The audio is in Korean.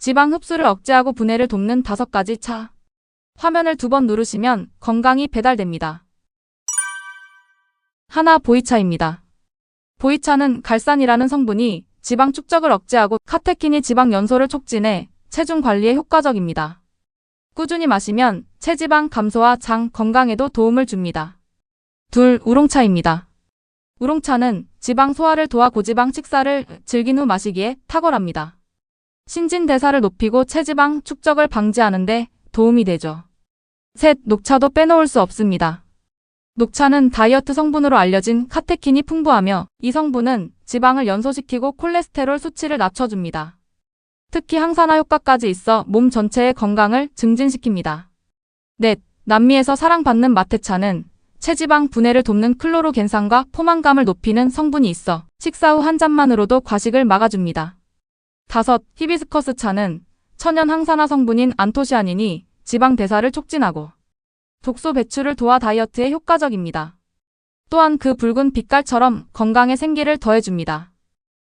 지방 흡수를 억제하고 분해를 돕는 다섯 가지 차. 화면을 두 번 누르시면 건강이 배달됩니다. 하나 보이차입니다. 보이차는 갈산이라는 성분이 지방 축적을 억제하고 카테킨이 지방 연소를 촉진해 체중 관리에 효과적입니다. 꾸준히 마시면 체지방 감소와 장 건강에도 도움을 줍니다. 둘, 우롱차입니다. 우롱차는 지방 소화를 도와 고지방 식사를 즐긴 후 마시기에 탁월합니다. 신진 대사를 높이고 체지방 축적을 방지하는데 도움이 되죠. 셋, 녹차도 빼놓을 수 없습니다. 녹차는 다이어트 성분으로 알려진 카테킨이 풍부하며 이 성분은 지방을 연소시키고 콜레스테롤 수치를 낮춰줍니다. 특히 항산화 효과까지 있어 몸 전체의 건강을 증진시킵니다. 넷, 남미에서 사랑받는 마테차는 체지방 분해를 돕는 클로로겐산과 포만감을 높이는 성분이 있어 식사 후 한 잔만으로도 과식을 막아줍니다. 다섯, 히비스커스 차는 천연 항산화 성분인 안토시아닌이 지방 대사를 촉진하고 독소 배출을 도와 다이어트에 효과적입니다. 또한 그 붉은 빛깔처럼 건강에 생기를 더해줍니다.